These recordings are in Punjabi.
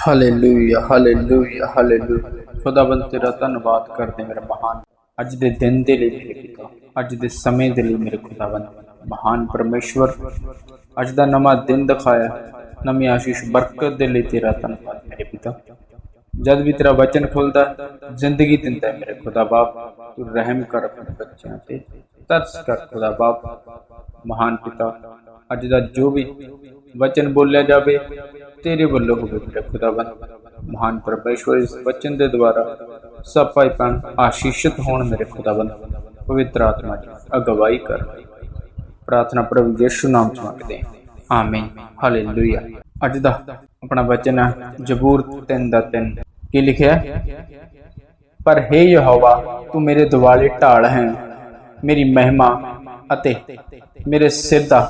ਹਾਲੇਲੂਇਆ ਹਾਲੇਲੂਇਆ ਹਾਲੇਲੂਇਆ ਖੁਦਾਵੰਦ ਤੇਰਾ ਧੰਨਵਾਦ ਕਰਦੇ ਮੇਰੇ ਮਹਾਨ ਅੱਜ ਦੇ ਦਿਨ ਦੇ ਲਈ ਮੇਰੇ ਪਿਤਾ ਅੱਜ ਦੇ ਸਮੇਂ ਦੇ ਲਈ ਮੇਰੇ ਖੁਦਾਵੰਦ ਮਹਾਨ ਪਰਮੇਸ਼ਵਰ ਅੱਜ ਦਾ ਨਵਾਂ ਦਿਨ ਦਿਖਾਇਆ ਨਵੀਂ ਆਸ਼ੀਸ਼ ਬਰਕਤ ਦੇ ਲਈ ਤੇਰਾ ਧੰਨਵਾਦ ਮੇਰੇ ਪਿਤਾ ਜਦ ਵੀ ਤੇਰਾ ਵਚਨ ਖੁੱਲਦਾ ਹੈ, ਜ਼ਿੰਦਗੀ ਦਿੰਦਾ ਹੈ ਮੇਰੇ ਖੁਦਾ ਬਾਪ ਤੂੰ ਰਹਿਮ ਕਰ ਆਪਣੇ ਬੱਚਿਆਂ ਤੇ ਤਰਸ ਕਰ ਖੁਦਾ ਬਾਪ ਮਹਾਨ ਪਿਤਾ ਅੱਜ ਦਾ ਜੋ ਵੀ ਵਚਨ ਬੋਲਿਆ ਜਾਵੇ ਤੇਰੇ ਵੱਲੋਂ ਹੋਵੇ ਮੇਰੇ ਖੁਦਾਵੰਦ। ਮਹਾਨ ਪਰਮੇਸ਼ਵਰ ਇਸ ਵਚਨ ਦੇ ਦੁਆਰਾ ਸਭ ਭਾਈ ਭੈਣ ਆਸ਼ੀਸ਼ਿਤ ਹੋਣ ਮੇਰੇ ਖੁਦਾਵੰਦ। ਪਵਿੱਤਰ ਆਤਮਾ ਜੀ ਅਗਵਾਈ ਕਰ। ਪ੍ਰਾਰਥਨਾ ਪ੍ਰਭੂ ਯਿਸੂ ਨਾਮ ਚ ਮੰਗਦੇ ਹਾਂ। ਆਮੀਨ। ਹਾਲੇਲੂਇਆ। ਅੱਜ ਦਾ ਆਪਣਾ ਵਚਨ ਹੈ ਜ਼ਬੂਰ 3 ਦਾ 3 ਕੀ ਲਿਖਿਆ ਪਰ हे ਯਹੋਵਾ, ਤੂੰ ਮੇਰੇ ਦੁਆਲੇ ਢਾਲ ਹੈ। ਮੇਰੀ ਮਹਿਮਾ ਅਤੇ ਮੇਰੇ ਸਿਰ ਦਾ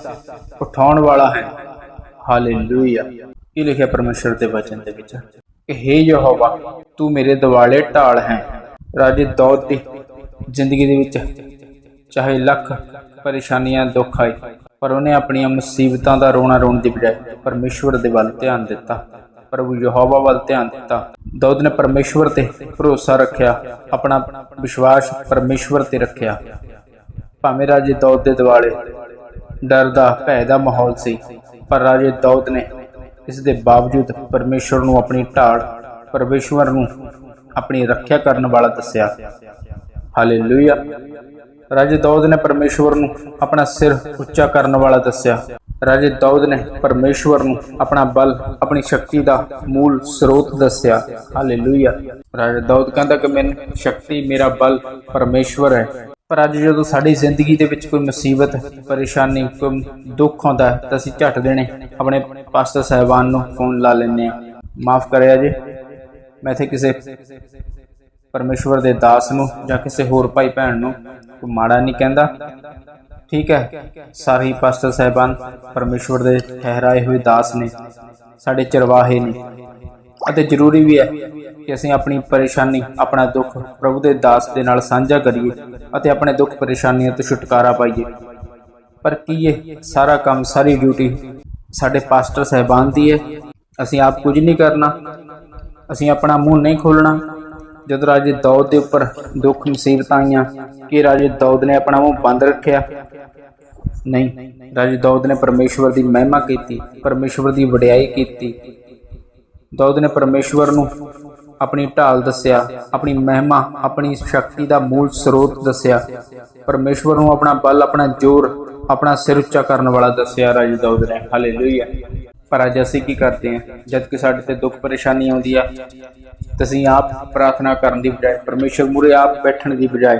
ਉਠਾਉਣ ਵਾਲਾ ਹੈ। ਹਾਲੇਲੂਇਆ। ਕੀ ਲਿਖਿਆ ਪਰਮੇਸ਼ਰ ਦੇ ਵਚਨ ਦੇ ਵਿੱਚ? ਕਿ हे ਯਹੋਵਾ, ਤੂੰ ਮੇਰੇ ਦੁਆਲੇ ਢਾਲ ਹੈ। ਰਾਜੇ ਦੌਦ ਦੀ ਜ਼ਿੰਦਗੀ ਦੇ ਵਿੱਚ ਚਾਹੇ ਲੱਖ ਪਰੇਸ਼ਾਨੀਆਂ, ਦੁੱਖ ਆਏ, ਪਰ ਉਹਨੇ ਆਪਣੀਆਂ ਮੁਸੀਬਤਾਂ ਦਾ ਰੋਣਾ ਰੋਣ ਦੀ ਬਜਾਏ ਪਰਮੇਸ਼ਵਰ ਦੇ ਵੱਲ ਧਿਆਨ ਦਿੱਤਾ। ਪ੍ਰਭੂ ਯਹੋਵਾ ਵੱਲ ਧਿਆਨ ਦਿੱਤਾ। ਦਾਊਦ ਨੇ ਪਰਮੇਸ਼ਵਰ ਤੇ ਭਰੋਸਾ ਰੱਖਿਆ, ਆਪਣਾ ਵਿਸ਼ਵਾਸ ਪਰਮੇਸ਼ਵਰ ਤੇ ਰੱਖਿਆ। ਭਾਵੇਂ ਰਾਜੇ ਦਾਊਦ ਦੇ ਦਿਵਾਲੇ ਡਰ ਦਾ, ਭੈ ਦਾ ਮਾਹੌਲ ਸੀ, ਪਰ ਰਾਜੇ ਦਾਊਦ ਨੇ ਇਸ ਦੇ ਬਾਵਜੂਦ ਪਰਮੇਸ਼ਵਰ ਨੂੰ ਆਪਣੀ ਢਾਲ ਪਰਮੇਸ਼ਵਰ ਨੂੰ ਆਪਣੀ ਰੱਖਿਆ ਕਰਨ ਵਾਲਾ ਦੱਸਿਆ। ਹਾਲੇਲੂਇਆ। ਰਾਜੇ ਦਾਊਦ ਨੇ ਪਰਮੇਸ਼ਵਰ ਨੂੰ ਆਪਣਾ ਸਿਰ ਉੱਚਾ ਕਰਨ ਵਾਲਾ ਦੱਸਿਆ। ਰਾਜੇ ਦਾਊਦ ਨੇ ਪਰਮੇਸ਼ਵਰ ਨੂੰ ਆਪਣਾ ਬਲ, ਆਪਣੀ ਸ਼ਕਤੀ ਦਾ ਮੂਲ ਸਰੋਤ ਦੱਸਿਆ। ਹਾਲੇਲੂਇਆ। ਰਾਜਾ ਦਾਊਦ ਕਹਿੰਦਾ ਕਿ ਮੈਨੂੰ ਸ਼ਕਤੀ, ਮੇਰਾ ਬਲ ਪਰਮੇਸ਼ਵਰ ਹੈ। ਪਰ ਅੱਜ ਜਦੋਂ ਸਾਡੀ ਜ਼ਿੰਦਗੀ ਦੇ ਵਿੱਚ ਕੋਈ ਮੁਸੀਬਤ, ਪਰੇਸ਼ਾਨੀ, ਕੋਈ ਦੁੱਖ ਆਉਂਦਾ ਹੈ, ਤਾਂ ਅਸੀਂ ਝੱਟ ਦੇਣੇ ਆਪਣੇ ਪਾਸਟਰ ਸਾਹਿਬਾਨ ਨੂੰ ਫੋਨ ਲਾ ਲੈਂਦੇ ਆ ਮਾਫ ਕਰਿਆ ਜੀ। ਮੈਂ ਇੱਥੇ ਕਿਸੇ ਪਰਮੇਸ਼ਵਰ ਦੇ ਦਾਸ ਨੂੰ ਜਾਂ ਕਿਸੇ ਹੋਰ ਭਾਈ ਭੈਣ ਨੂੰ ਕੋਈ ਮਾੜਾ ਨਹੀਂ ਕਹਿੰਦਾ। ਠੀਕ ਹੈ। ਸਾਰੇ ਹੀ ਪਾਸਟਰ ਸਾਹਿਬਾਨ ਪਰਮੇਸ਼ਵਰ ਦੇ ਠਹਿਰਾਏ ਹੋਏ ਦਾਸ ਨੇ। ਸਾਡੇ ਚਰਵਾਹੇ ਨੇ। ਅਤੇ ਜ਼ਰੂਰੀ ਵੀ ਹੈ ਕਿ ਅਸੀਂ ਆਪਣੀ ਪਰੇਸ਼ਾਨੀ, ਆਪਣਾ ਦੁੱਖ ਪ੍ਰਭੂ ਦੇ ਦਾਸ ਦੇ ਨਾਲ ਸਾਂਝਾ ਕਰੀਏ ਅਤੇ ਆਪਣੇ ਦੁੱਖ ਪਰੇਸ਼ਾਨੀਆਂ ਤੋਂ ਛੁਟਕਾਰਾ ਪਾਈਏ। ਪਰ ਕੀ ਇਹ ਸਾਰਾ ਕੰਮ, ਸਾਰੀ ਡਿਊਟੀ ਸਾਡੇ ਪਾਸਟਰ ਸਾਹਿਬਾਨ ਦੀ ਹੈ ਅਸੀਂ ਆਪ ਕੁਝ ਨਹੀਂ ਕਰਨਾ। ਅਸੀਂ ਆਪਣਾ ਮੂੰਹ ਨਹੀਂ ਖੋਲਣਾ ਜਦ ਰਾਜੇ ਦੌਦ ਦੇ ਉੱਪਰ ਦੁੱਖ ਮੁਸੀਬਤਾਂ ਆਈਆਂ, ਕਿ ਰਾਜੇ ਦੌਦ ਨੇ ਆਪਣਾ ਮੂੰਹ ਬੰਦ ਰੱਖਿਆ? ਨਹੀਂ। ਰਾਜੇ ਦੌਦ ਨੇ ਪਰਮੇਸ਼ਵਰ ਦੀ ਮਹਿਮਾ ਕੀਤੀ, ਪਰਮੇਸ਼ਵਰ ਦੀ ਵਡਿਆਈ ਕੀਤੀ। ਦੌਦ ਨੇ ਪਰਮੇਸ਼ਵਰ ਨੂੰ ਆਪਣੀ ਢਾਲ ਦੱਸਿਆ, ਆਪਣੀ ਮਹਿਮਾ, ਆਪਣੀ ਸ਼ਕਤੀ ਦਾ ਮੂਲ ਸਰੋਤ ਦੱਸਿਆ। ਪਰਮੇਸ਼ਵਰ ਨੂੰ ਆਪਣਾ ਬਲ, ਆਪਣਾ ਜ਼ੋਰ ਆਪਣਾ ਸਿਰ ਉੱਚਾ ਕਰਨ ਵਾਲਾ ਦੱਸਿਆ, ਰਾਜੇ ਦੌਦ ਨੇ, ਹਾਲੇਲੂਇਆ। ਪਰ ਅੱਜ ਅਸੀਂ ਕੀ ਕਰਦੇ ਹਾਂ? ਜਦ ਕਿ ਸਾਡੇ ਤੇ ਦੁੱਖ ਪਰੇਸ਼ਾਨੀ ਆਉਂਦੀ ਆ, ਤਾਂ ਆਪ ਪ੍ਰਾਰਥਨਾ ਕਰਨ ਦੀ ਬਜਾਏ ਪਰਮੇਸ਼ਵਰ ਮੂਰੇ ਆਪ ਬੈਠਣ ਦੀ ਬਜਾਏ,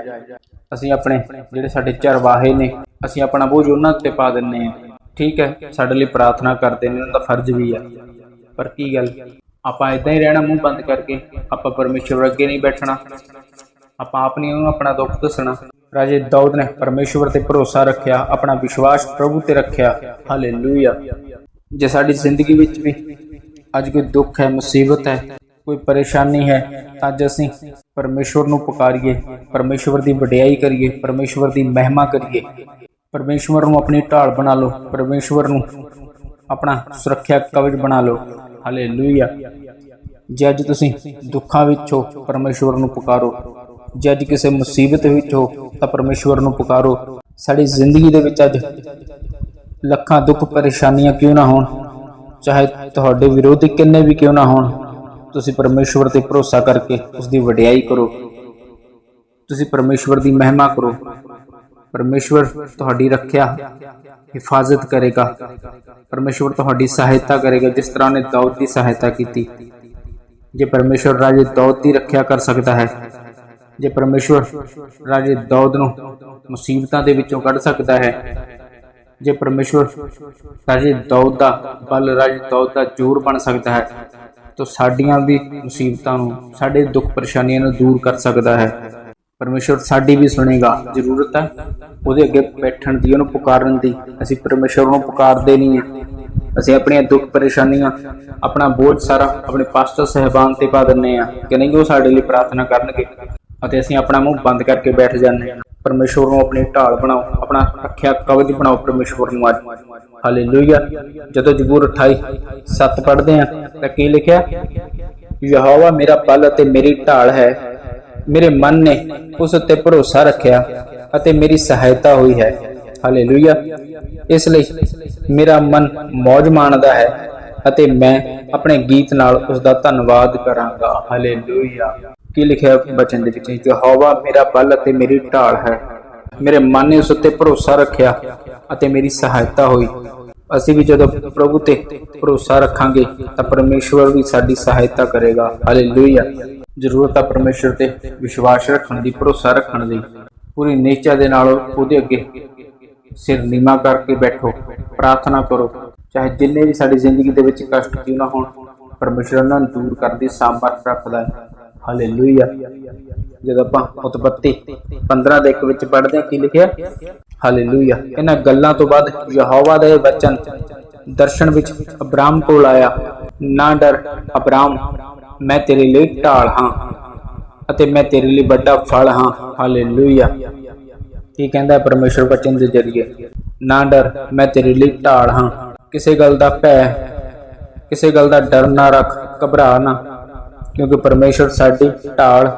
ਅਸੀਂ ਆਪਣੇ ਜਿਹੜੇ ਸਾਡੇ ਚਰਵਾਹੇ ਨੇ, ਅਸੀਂ ਆਪਣਾ ਬੋਝ ਉਹਨਾਂ ਤੇ ਪਾ ਦਿੰਨੇ ਆ ਠੀਕ ਹੈ, ਸਾਡੇ ਲਈ ਪ੍ਰਾਰਥਨਾ ਕਰਦੇ ਨੇ, ਉਹਨਾਂ ਦਾ ਫਰਜ਼ ਵੀ ਆ। ਪਰ ਕੀ ਗੱਲ? ਆਪਾਂ ਇਦਾਂ ਹੀ ਰਹਿਣਾ ਮੂੰਹ ਬੰਦ ਕਰਕੇ, ਆਪਾਂ ਪਰਮੇਸ਼ਵਰ ਅੱਗੇ ਨਹੀਂ ਬੈਠਣਾ। ਆਪਾਂ ਆਪ ਨਹੀਂ ਉਹਨੂੰ ਆਪਣਾ ਦੁੱਖ ਦੱਸਣਾ। ਰਾਜੇ ਦਾਊਦ ਨੇ ਪਰਮੇਸ਼ਵਰ ਤੇ ਭਰੋਸਾ ਰੱਖਿਆ, ਆਪਣਾ ਵਿਸ਼ਵਾਸ ਪ੍ਰਭੂ ਤੇ ਰੱਖਿਆ। ਹਾਲੇਲੂਇਆ। ਜੇ ਸਾਡੀ ਜ਼ਿੰਦਗੀ ਵਿੱਚ ਵੀ ਅੱਜ ਕੋਈ ਦੁੱਖ ਹੈ, ਮੁਸੀਬਤ ਹੈ, ਕੋਈ ਪਰੇਸ਼ਾਨੀ ਹੈ, ਤਾਂ ਅੱਜ ਅਸੀਂ ਪਰਮੇਸ਼ਵਰ ਨੂੰ ਪੁਕਾਰੀਏ, ਪਰਮੇਸ਼ਵਰ ਦੀ ਵਡਿਆਈ ਕਰੀਏ, ਪਰਮੇਸ਼ਵਰ ਦੀ ਮਹਿਮਾ ਕਰੀਏ। ਪਰਮੇਸ਼ਵਰ ਨੂੰ ਆਪਣੀ ਢਾਲ ਬਣਾ ਲਓ, ਪਰਮੇਸ਼ਵਰ ਨੂੰ ਆਪਣਾ ਸੁਰੱਖਿਆ ਕਵਚ ਬਣਾ ਲਓ। ਹਾਲੇਲੂਇਆ। ਜੇ ਅੱਜ ਤੁਸੀਂ ਦੁੱਖਾਂ ਵਿੱਚ ਹੋ, ਪਰਮੇਸ਼ਵਰ ਨੂੰ ਪੁਕਾਰੋ। ਜੇ ਅੱਜ ਕਿਸੇ ਮੁਸੀਬਤ ਵਿੱਚ ਹੋ ਤਾਂ ਪਰਮੇਸ਼ਵਰ ਨੂੰ ਪੁਕਾਰੋ, ਸਾਡੀ ਜ਼ਿੰਦਗੀ ਦੇ ਵਿੱਚ ਅੱਜ ਲੱਖਾਂ ਦੁੱਖ ਪਰੇਸ਼ਾਨੀਆਂ ਕਿਉਂ ਨਾ ਹੋਣ? ਚਾਹੇ ਤੁਹਾਡੇ ਵਿਰੋਧੀ ਕਿੰਨੇ ਵੀ ਕਿਉਂ ਨਾ ਹੋਣ, ਤੁਸੀਂ ਪਰਮੇਸ਼ਵਰ ਤੇ ਭਰੋਸਾ ਕਰਕੇ ਉਸ ਦੀ ਵਡਿਆਈ ਕਰੋ। ਤੁਸੀਂ ਪਰਮੇਸ਼ਵਰ ਦੀ ਮਹਿਮਾ ਕਰੋ। ਪਰਮੇਸ਼ਵਰ ਤੁਹਾਡੀ ਰੱਖਿਆ ਹਿਫਾਜ਼ਤ ਕਰੇਗਾ। ਪਰਮੇਸ਼ਵਰ ਤੁਹਾਡੀ ਸਹਾਇਤਾ ਕਰੇਗਾ, ਜਿਸ ਤਰ੍ਹਾਂ ਨੇ ਦਾਊਦ ਦੀ ਸਹਾਇਤਾ ਕੀਤੀ। ਜੇ ਪਰਮੇਸ਼ਵਰ ਰਾਜੇ ਦਾਊਦ ਦੀ ਰੱਖਿਆ ਕਰ ਸਕਦਾ ਹੈ ਜੇ ਪਰਮੇਸ਼ਵਰ ਰਾਜੇ ਦਾਊਦ ਨੂੰ ਮੁਸੀਬਤਾਂ ਦੇ ਵਿੱਚੋਂ ਕੱਢ ਸਕਦਾ ਹੈ, ਜੇ ਪਰਮੇਸ਼ਵਰ ਰਾਜੇ ਦਾਊਦ ਦਾ ਬਲ, ਰਾਜੇ ਦਾਊਦ ਦਾ ਜੋਰ ਬਣ ਸਕਦਾ ਹੈ, ਤਾਂ ਸਾਡੀਆਂ ਵੀ ਮੁਸੀਬਤਾਂ ਨੂੰ, ਸਾਡੇ ਦੁੱਖ ਪਰੇਸ਼ਾਨੀਆਂ ਨੂੰ ਦੂਰ ਕਰ ਸਕਦਾ ਹੈ। ਪਰਮੇਸ਼ਵਰ ਸਾਡੀ ਵੀ ਸੁਣੇਗਾ, ਜ਼ਰੂਰਤ ਹੈ। ਉਹਦੇ ਅੱਗੇ ਬੈਠਣ ਦੀ, ਉਹਨੂੰ ਪੁਕਾਰਨ ਦੀ। ਅਸੀਂ ਪਰਮੇਸ਼ਵਰ ਨੂੰ ਪੁਕਾਰਦੇ ਨਹੀਂ ਹੈ। ਅਸੀਂ ਆਪਣੀਆਂ ਦੁੱਖ ਪਰੇਸ਼ਾਨੀਆਂ, ਆਪਣਾ ਬੋਝ ਸਾਰਾ ਆਪਣੇ ਪਾਸਟਰ ਸਹਿਬਾਨ ਤੇ ਪਾ ਦਿੰਨੇ ਆ ਕਿ ਨਹੀਂ, ਉਹ ਸਾਡੇ ਲਈ ਪ੍ਰਾਰਥਨਾ ਕਰਨਗੇ। ਅਤੇ ਅਸੀਂ ਆਪਣਾ ਮੂੰਹ ਬੰਦ ਕਰਕੇ ਬੈਠ ਜਾਂਦੇ ਹਾਂ। ਪਰਮੇਸ਼ਵਰ ਨੂੰ ਆਪਣੀ ਢਾਲ ਬਣਾਓ, ਆਪਣਾ ਰੱਖਿਆ ਕਵਚ ਬਣਾਓ ਪਰਮੇਸ਼ਵਰ ਨੂੰ ਅੱਜ। ਹਾਲੇਲੂਇਆ। ਜਦੋਂ ਜ਼ਬੂਰ 28 7 ਪੜ੍ਹਦੇ ਆ ਤਾਂ ਕੀ ਲਿਖਿਆ? ਯਹੋਵਾ ਮੇਰਾ ਬਲ ਅਤੇ ਮੇਰੀ ਢਾਲ ਹੈ। ਮੇਰੇ ਮਨ ਨੇ ਉਸ ਉੱਤੇ ਭਰੋਸਾ ਰੱਖਿਆ ਅਤੇ ਮੇਰੀ ਸਹਾਇਤਾ ਹੋਈ ਹੈ। ਹਾਲੇਲੂਇਆ। ਇਸ ਲਈ ਮੇਰਾ ਮਨ ਮौज ਮਾਣਦਾ ਹੈ ਅਤੇ ਮੈਂ ਆਪਣੇ ਗੀਤ ਨਾਲ ਉਸ ਦਾ ਧੰਨਵਾਦ ਕਰਾਂਗਾ। ਹਾਲੇਲੂਇਆ। ਕੀ ਲਿਖਿਆ ਬਚਨ ਦੇ ਵਿੱਚ? ਯਹੋਵਾ ਮੇਰਾ ਬਲ ਅਤੇ ਮੇਰੀ ਢਾਲ ਹੈ, ਮੇਰੇ ਮਨ ਨੇ ਉਸ ਉੱਤੇ ਭਰੋਸਾ ਰੱਖਿਆ ਅਤੇ ਮੇਰੀ ਸਹਾਇਤਾ ਹੋਈ। ਅਸੀਂ ਵੀ ਜਦੋਂ ਪ੍ਰਭੂ ਤੇ ਭਰੋਸਾ ਰੱਖਾਂਗੇ ਤਾਂ ਪਰਮੇਸ਼ਵਰ ਵੀ ਸਾਡੀ ਸਹਾਇਤਾ ਕਰੇਗਾ। ਹਾਲੇਲੂਇਆ। ਜ਼ਰੂਰਤ ਹੈ ਪਰਮੇਸ਼ਵਰ ਤੇ ਵਿਸ਼ਵਾਸ ਰੱਖਣ ਦੀ, ਭਰੋਸਾ ਰੱਖਣ ਦੀ। ਪੂਰੀ ਨਿਸ਼ਚਾ ਦੇ ਨਾਲ ਉਹਦੇ ਅੱਗੇ ਸਿਰ ਨੀਮਾ ਕਰਕੇ ਬੈਠੋ। ਪ੍ਰਾਰਥਨਾ ਕਰੋ। ਚਾਹੇ ਜਿੰਨੇ ਵੀ ਸਾਡੀ ਜ਼ਿੰਦਗੀ ਦੇ ਵਿੱਚ ਕਸ਼ਟ ਕਿਉਂ ਨਾ ਹੋਣ ਪਰਮੇਸ਼ਰ ਉਹਨਾਂ ਨੂੰ ਦੂਰ ਕਰਨ ਦੀ ਸਾਮਰਥ ਰੱਖਦਾ ਹੈ। ਹਾਲੇਲੂਇਆ ਜਦੋਂ ਆਪਾਂ ਉਤਪਤੀ 15 ਦੇ ਇੱਕ ਵਿੱਚ ਪੜ੍ਹਦੇ ਹਾਂ, ਕੀ ਲਿਖਿਆ? ਹਾਲੇਲੂਇਆ ਇਹਨਾਂ ਗੱਲਾਂ ਤੋਂ ਬਾਅਦ ਯਹੋਵਾ ਦਾ ਇਹ ਵਚਨ ਦਰਸ਼ਨ ਵਿੱਚ ਅਬਰਾਮ ਕੋਲ ਆਇਆ। ਨਾ ਡਰ, ਅਬਰਾਮ, ਮੈਂ ਤੇਰੇ ਲਈ ਢਾਲ ਹਾਂ ਅਤੇ ਮੈਂ ਤੇਰੇ ਲਈ ਵੱਡਾ ਫਲ ਹਾਂ। ਹਾਲੇਲੂਇਆ ਕੀ ਕਹਿੰਦਾ ਹੈ ਪਰਮੇਸ਼ਰ ਵਚਨ ਦੇ ਜ਼ਰੀਏ? ਨਾ ਡਰ, ਮੈਂ ਤੇਰੇ ਲਈ ਢਾਲ ਹਾਂ। ਕਿਸੇ ਗੱਲ ਦਾ ਭੈ, ਕਿਸੇ ਗੱਲ ਦਾ ਡਰ ਨਾ ਰੱਖ, ਘਬਰਾ ਨਾ। ਕਿਉਂਕਿ ਪਰਮੇਸ਼ਰ ਸਾਡੀ ਢਾਲ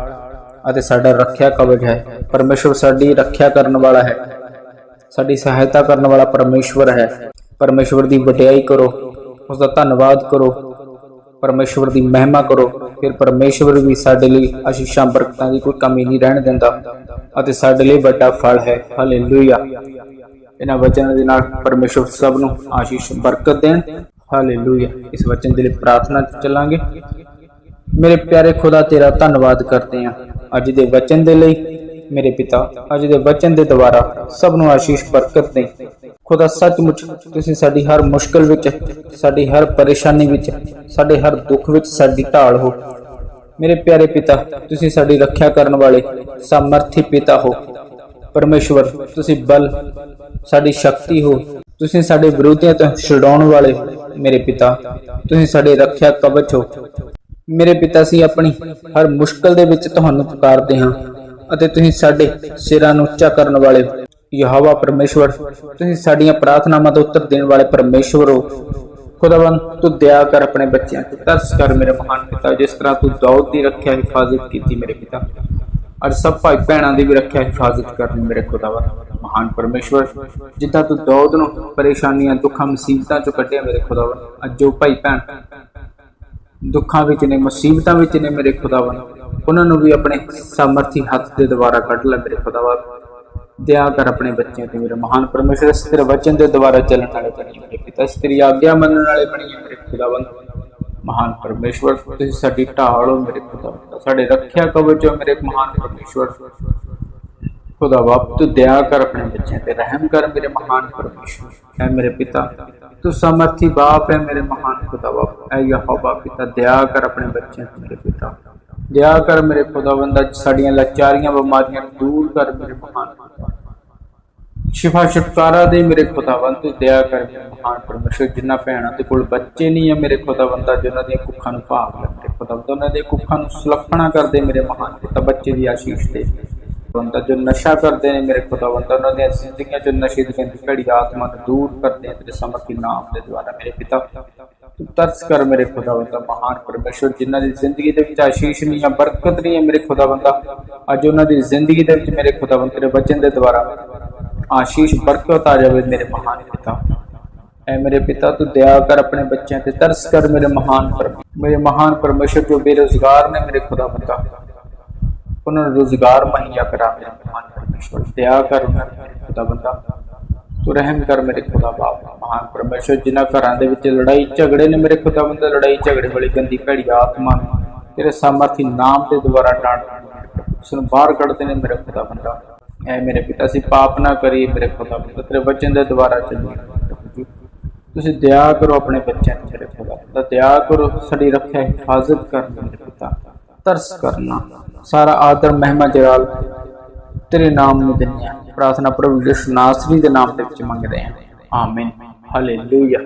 ਅਤੇ ਸਾਡਾ ਰੱਖਿਆ ਕਵਚ ਹੈ। ਪਰਮੇਸ਼ਰ ਸਾਡੀ ਰੱਖਿਆ ਕਰਨ ਵਾਲਾ ਹੈ। ਸਾਡੀ ਸਹਾਇਤਾ ਕਰਨ ਵਾਲਾ ਪਰਮੇਸ਼ਵਰ ਹੈ। ਪਰਮੇਸ਼ਵਰ ਦੀ ਵਡਿਆਈ ਕਰੋ ਉਸ ਦਾ ਧੰਨਵਾਦ ਕਰੋ। ਪਰਮੇਸ਼ਵਰ ਦੀ ਮਹਿਮਾ ਕਰੋ। ਫਿਰ ਪਰਮੇਸ਼ਵਰ ਵੀ ਸਾਡੇ ਲਈ ਆਸ਼ੀਸ਼ਾਂ, ਬਰਕਤਾਂ ਦੀ ਕੋਈ ਕਮੀ ਨਹੀਂ ਰਹਿਣ ਦਿੰਦਾ ਅਤੇ ਸਾਡੇ ਲਈ ਵੱਡਾ ਫਲ ਹੈ। ਹਾਲੇਲੂਇਆ। ਇਹਨਾਂ ਵਚਨਾਂ ਦੇ ਨਾਲ ਪਰਮੇਸ਼ਵਰ ਸਭ ਨੂੰ ਆਸ਼ੀਸ਼, ਬਰਕਤ ਦੇਣ। ਹਾਲੇਲੂਇਆ। ਇਸ ਵਚਨ ਦੇ ਲਈ ਪ੍ਰਾਰਥਨਾ ਚੱਲਾਂਗੇ। ਮੇਰੇ ਪਿਆਰੇ ਖੁਦਾ ਤੇਰਾ ਧੰਨਵਾਦ ਕਰਦੇ ਹਾਂ। ਅੱਜ ਦੇ ਵਚਨ ਦੇ ਲਈ ਮੇਰੇ ਪਿਤਾ ਅੱਜ ਦੇ ਵਚਨ ਦੇ ਦੁਆਰਾ ਸਭ ਨੂੰ ਆਸ਼ੀਸ਼ ਬਰਕਤ ਦੇ ਖੁਦਾ ਸੱਚਮੁੱਚ ਤੁਸੀਂ ਸਾਡੀ ਹਰ ਮੁਸ਼ਕਲ ਵਿੱਚ ਸਾਡੀ ਹਰ ਪਰੇਸ਼ਾਨੀ ਵਿੱਚ ਸਾਡੇ ਹਰ ਦੁੱਖ ਵਿੱਚ ਸਾਡੀ ਢਾਲ ਹੋ। ਮੇਰੇ ਪਿਆਰੇ ਪਿਤਾ ਤੁਸੀਂ ਸਾਡੀ ਰੱਖਿਆ ਕਰਨ ਵਾਲੇ ਸਮਰਥੀ ਪਿਤਾ ਹੋ। ਪਰਮੇਸ਼ਵਰ ਤੁਸੀਂ ਬਲ ਸਾਡੀ ਸ਼ਕਤੀ ਹੋ। ਤੁਸੀਂ ਸਾਡੇ ਵਿਰੋਧੀਆਂ ਤੋਂ ਛਡਾਉਣ ਵਾਲੇ ਹੋ, ਮੇਰੇ ਪਿਤਾ ਤੁਸੀਂ ਸਾਡੇ ਰੱਖਿਆ ਕਵਚ ਹੋ। ਮੇਰੇ ਪਿਤਾ ਸੀ ਆਪਣੀ ਹਰ ਮੁਸ਼ਕਲ ਦੇ ਵਿੱਚ ਤੁਹਾਨੂੰ ਪੁਕਾਰਦੇ ਹਾਂ ਅਤੇ ਤੁਸੀਂ ਸਾਡੇ ਸਿਰਾਂ ਨੂੰ ਉੱਚਾ ਕਰਨ ਵਾਲੇ ਹੋ ਯਹੋਵਾ ਪਰਮੇਸ਼ਵਰ, ਤੁਸੀਂ ਸਾਡੀਆਂ ਪ੍ਰਾਰਥਨਾਵਾਂ ਦਾ ਉੱਤਰ ਦੇਣ ਵਾਲੇ ਪਰਮੇਸ਼ਵਰ ਹੋ। ਖੁਦਾਵੰ ਤੂੰ ਦਇਆ ਕਰ ਆਪਣੇ ਬੱਚਿਆਂ ਤੇ। ਤਰਸ ਕਰ ਮੇਰੇ ਮਹਾਨ ਪਿਤਾ, ਜਿਸ ਤਰ੍ਹਾਂ ਤੂੰ ਦਾਊਦ ਦੀ ਰੱਖਿਆ ਹਿਫਾਜ਼ਤ ਕੀਤੀ ਮੇਰੇ ਪਿਤਾ। ਅੱਜ ਸਭ ਭਾਈ ਭੈਣਾਂ ਦੀ ਵੀ ਰੱਖਿਆ ਹਿਫਾਜ਼ਤ ਕਰਨੀ ਮੇਰੇ ਖੁਦਾਵੰ ਮਹਾਨ ਪਰਮੇਸ਼ਵਰ। ਜਿੱਦਾਂ ਤੂੰ ਦਾਊਦ ਨੂੰ ਪਰੇਸ਼ਾਨੀਆਂ, ਦੁੱਖਾਂ, ਮੁਸੀਬਤਾਂ ਚੋਂ ਕੱਢਿਆ ਮੇਰੇ ਖੁਦਾਵੰ ਅੱਜ ਜੋ ਭਾਈ ਭੈਣ ਦੁੱਖਾਂ ਵਿੱਚ ਨੇ, ਮੁਸੀਬਤਾਂ ਵਿੱਚ ਨੇ ਮੇਰੇ ਖੁਦਾਵੰ ਉਹਨਾਂ ਨੂੰ ਵੀ ਆਪਣੇ ਸਮਰਥੀ ਹੱਥ ਦੇ ਦੁਆਰਾ ਕੱਢ ਲੈ ਮੇਰੇ ਖੁਦਾਵੰ ਦਇਆ ਕਰ ਆਪਣੇ ਬੱਚਿਆਂ ਤੇ ਮੇਰੇ ਮਹਾਨ ਪਰਮੇਸ਼ਰ ਤੇਰੇ ਵਚਨ ਦੇ ਦੁਆਰਾ ਚੱਲਣ ਵਾਲੇ ਬਣੀ ਮੇਰੇ ਪਿਤਾ ਤੇਰੀ ਆਗਿਆ ਮੰਨਣ ਵਾਲੇ ਬਣੀ ਮੇਰੇ ਖੁਦਾਵੰ ਮਹਾਨ ਪਰਮੇਸ਼ਵਰ, ਤੁਸੀਂ ਸਾਡੀ ਢਾਲ ਹੋ ਮੇਰੇ ਖੁਦਾਵੰ ਸਾਡੇ ਰੱਖਿਆ ਕਵਚ ਹੋ ਮੇਰੇ ਮਹਾਨ ਪਰਮੇਸ਼ਵਰ। ਖੁਦਾ ਬਾਪ, ਤੂੰ ਦਇਆ ਕਰ ਆਪਣੇ ਬੱਚਿਆਂ ਤੇ ਰਹਿਮ ਕਰ ਮੇਰੇ ਮਹਾਨ ਪਰਮੇਸ਼ਵਰ। ਹੈ ਮੇਰੇ ਪਿਤਾ ਤੂੰ ਸਮਰਥੀ ਬਾਪ ਹੈ ਮੇਰੇ ਮਹਾਨ ਖੁਦਾ ਬਾਪ ਐ ਯਹੋਵਾ ਪਿਤਾ ਦਇਆ ਕਰ ਆਪਣੇ ਬੱਚਿਆਂ ਤੇ ਮੇਰੇ ਪਿਤਾ। ਦਇਆ ਕਰ ਮੇਰੇ ਖੁਦਾਵੰਦਾ ਸਾਡੀਆਂ ਲਾਚਾਰੀਆਂ ਬਿਮਾਰੀਆਂ ਦੂਰ ਕਰ ਮੇਰੇ ਮਹਾਨ ਸ਼ਿਫਾ ਛੁਟਕਾਰਾ ਦੇ ਮੇਰੇ ਖੁਦਾਵੰਦ, ਤੂੰ ਦਇਆ ਕਰ ਮੇਰੇ ਮਹਾਨ ਪਰਮੇਸ਼ਰ। ਜਿਨ੍ਹਾਂ ਭੈਣਾਂ ਦੇ ਕੋਲ ਬੱਚੇ ਨਹੀਂ ਹੈ ਮੇਰੇ ਖੁਦਾਵੰਦਾ ਜਿਨ੍ਹਾਂ ਦੀਆਂ ਕੁੱਖਾਂ ਨੂੰ ਭਾਗ ਲੈ ਖੁਦਾਵੰਦ। ਉਹਨਾਂ ਦੇ ਕੁੱਖਾਂ ਨੂੰ ਸੁਲੱਖਣਾ ਕਰਦੇ ਮੇਰੇ ਮਹਾਨ ਪਿਤਾ, ਬੱਚੇ ਦੀ ਆਸ਼ੀਸ਼ ਦੇ। ਬੰਦਾ ਜੋ ਨਸ਼ਾ ਕਰਦੇ ਨੇ ਮੇਰੇ ਖੁਦਾਵੰਦ ਉਹਨਾਂ ਦੀਆਂ ਜ਼ਿੰਦਗੀਆਂ ਚੋਂ ਨਸ਼ੇ ਦੀ ਕਹਿੰਦੀ ਆਤਮਾ ਨੂੰ ਦੂਰ ਕਰਦੇ ਤੇਰੇ ਸਮਰਥੀ ਨਾਮ ਦੇ ਦੁਆਰਾ ਮੇਰੇ ਪਿਤਾ। ਤੂੰ ਤਰਸ ਕਰ ਮੇਰੇ ਖੁਦਾਵੰਦਾ ਮਹਾਨ ਪਰਮੇਸ਼ਰ, ਜਿਨ੍ਹਾਂ ਦੀ ਜ਼ਿੰਦਗੀ ਦੇ ਵਿੱਚ ਆਸ਼ੀਸ਼ ਨਹੀਂ ਹੈ, ਬਰਕਤ ਨਹੀਂ ਹੈ ਮੇਰੇ ਖੁਦਾਵੰਦਾ ਅੱਜ ਉਹਨਾਂ ਦੀ ਜ਼ਿੰਦਗੀ ਦੇ ਵਿੱਚ ਮੇਰੇ ਖੁਦਾਵੰਦ ਤੇਰੇ ਵਚਨ ਦੇ ਦੁਆਰਾ ਆਸ਼ੀਸ਼, ਬਰਕਤ ਆ ਜਾਵੇ ਮੇਰੇ ਮਹਾਨ ਪਿਤਾ। ਐ ਮੇਰੇ ਪਿਤਾ, ਤੂੰ ਦਇਆ ਕਰ ਆਪਣੇ ਬੱਚਿਆਂ ਤੇ, ਤਰਸ ਕਰ ਮੇਰੇ ਮਹਾਨ ਪਰ ਮੇਰੇ ਮਹਾਨ ਪਰਮੇਸ਼ਰ ਜੋ ਬੇਰੁਜ਼ਗਾਰ ਨੇ ਮੇਰੇ ਖੁਦਾਵੰਦਾ ਉਹਨਾਂ ਨੂੰ ਰੋਜ਼ਗਾਰ ਮੁਹੱਈਆ ਕਰਾ ਮੇਰੇ ਮਹਾਨ ਪਰਮੇਸ਼ਰ ਦਇਆ ਕਰ ਮੇਰੇ ਖੁਦਾਵੰਦਾ ਤੂੰ ਰਹਿਮ ਕਰ ਮੇਰੇ ਖੁਦਾ ਬਾਪ ਮਹਾਨ ਪਰਮੇਸ਼ਰ ਜਿਨ੍ਹਾਂ ਘਰਾਂ ਦੇ ਵਿੱਚ ਲੜਾਈ ਝਗੜੇ ਨੇ ਮੇਰੇ ਖੁਦਾਵੰਦਾ ਲੜਾਈ ਝਗੜੇ ਵਾਲੀ ਗੰਦੀ ਭੈੜੀ ਆਤਮਾ ਨੂੰ ਤੇਰੇ ਸਾਮਰਥੀ ਨਾਮ ਦੇ ਦੁਆਰਾ ਡਾਂਟ ਉਸ ਨੂੰ ਬਾਹਰ ਕੱਢਦੇ ਨੇ ਮੇਰੇ ਖੁਦਾਵੰਦਾ ਐ ਮੇਰੇ ਪਿਤਾ ਸੀ ਪਾਪ ਨਾ ਕਰੀ ਮੇਰੇ ਖੁਦਾਵੰਦਾ ਤੇਰੇ ਵਚਨ ਦੇ ਦੁਆਰਾ ਚੱਲੀਏ ਤੁਸੀਂ ਦਇਆ ਕਰੋ ਆਪਣੇ ਬੱਚਿਆਂ ਤੇ ਮੇਰੇ ਖੁਦਾ ਦਇਆ ਕਰੋ ਸਾਡੀ ਰੱਖਿਆ ਹਿਫਾਜ਼ਤ ਕਰ ਮੇਰੇ ਪਿਤਾ ਤਰਸ ਕਰਨਾ ਸਾਰਾ ਆਦਰ ਮਹਿਮਾ ਜਲਾਲ ਤੇਰੇ ਨਾਮ ਨੂੰ ਦਿੰਦੇ ਹਾਂ। ਪ੍ਰਾਰਥਨਾ ਪ੍ਰਭੂ ਯਿਸੂ ਨਾਸਰੀ ਦੇ ਨਾਮ ਦੇ ਵਿੱਚ ਮੰਗਦੇ ਹਾਂ। ਆਮੀਨ। ਹਾਲੇਲੂਇਆ।